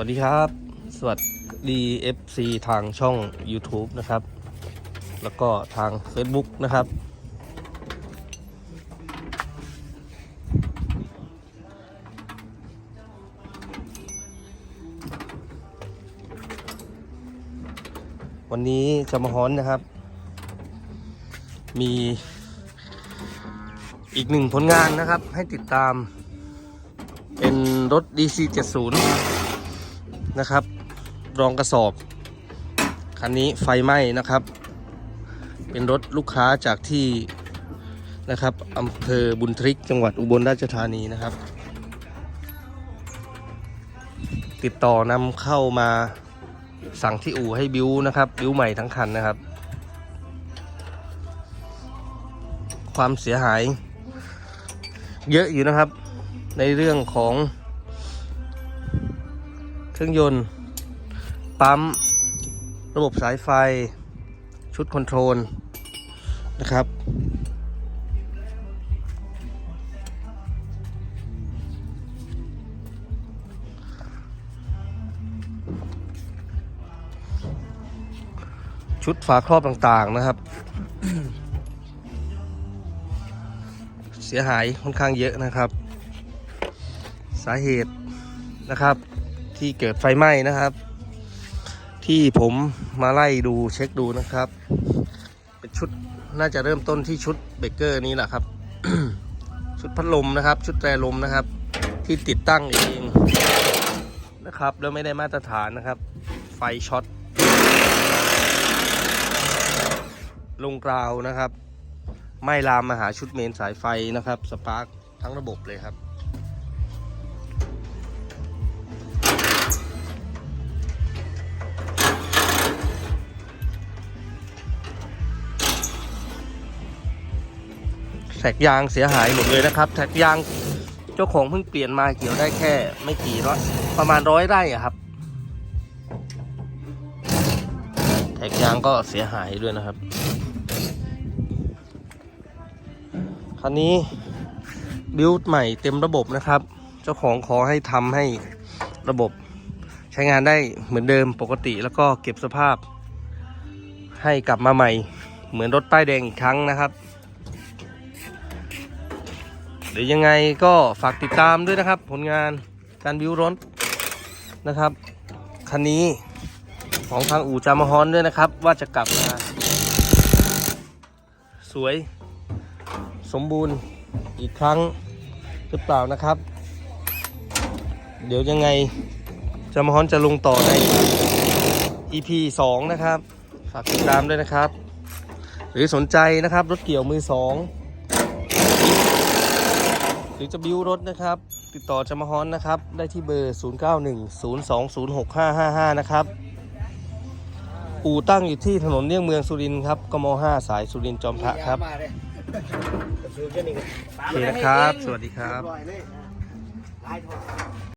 สวัสดีครับ สวัสดี FC ทางช่อง YouTube นะครับ แล้วก็ทาง Facebook นะครับ วันนี้จะมาฮ้อนนะครับ มีอีกหนึ่งผลงานนะครับให้ติดตามเป็นรถ DC 70 นะครับ รองกระสอบ คันนี้ไฟไหม้นะครับ เป็นรถลูกค้าจากที่นะครับอำเภอบุญทริกจังหวัดอุบลราชธานีนะครับ ติดต่อนำเข้ามาสั่งที่อู่ให้บิวนะครับบิวใหม่ทั้งคันนะครับ ความเสียหาย เยอะอยู่นะครับ ในเรื่องของ เครื่องยนต์ ปั๊ม ระบบสายไฟ ชุดคอนโทรล นะครับ ชุดฝาครอบต่างๆนะครับ เสียหายค่อนข้างเยอะนะครับ สาเหตุนะครับ ที่เกิดไฟไหม้นะครับ ที่ผมมาไล่ดูเช็คดูนะครับ เป็นชุดน่าจะเริ่มต้นที่ชุดเบรกเกอร์นี้แหละครับ ชุดพัดลมนะครับ ชุดแตรลมนะครับ ที่ติดตั้งเองนะครับ แล้วไม่ได้มาตรฐานนะครับ ไฟช็อตลงกราวนะครับ ไม่ลามมาหาชุดเมนสายไฟนะครับ สปาร์คทั้งระบบเลยครับ แท็กยางเสียหายหมดเลยนะครับแท็กยางเจ้าของเพิ่งเปลี่ยนมาเกี่ยวได้แค่ไม่กี่ร้อยประมาณร้อยไร่อะครับแท็กยางก็เสียหายด้วยนะครับคันนี้บิวใหม่เต็มระบบนะครับ เจ้าของขอให้ทำให้ระบบใช้งานได้เหมือนเดิมปกติแล้วก็เก็บสภาพให้กลับมาใหม่ เหมือนรถป้ายแดงอีกครั้งนะครับ เดี๋ยวยังไงก็ฝากติดตามด้วยนะครับ ผลงานการบิวรถนะครับ คันนี้ของทางอู่จามฮอนด้วยนะครับ ว่าจะกลับมา สวยสมบูรณ์อีกครั้งหรือเปล่านะครับ เดี๋ยวยังไงจามฮอนจะลงต่อใน EP 2 นะครับ ฝากติดตามด้วยนะครับ หรือสนใจนะครับรถเกี่ยวมือสอง หรือจะบิวรถนะครับ ติดต่อจามฮอนนะครับ ได้ที่เบอร์ 0910206555 นะครับ อู่ตั้งอยู่ที่ถนนเลี่ยงเมืองสุรินทร์ครับกม5สายสุรินทร์จอมพระครับมาเลยกระสุนแค่นี้ก็โอเคนะครับ สวัสดีครับ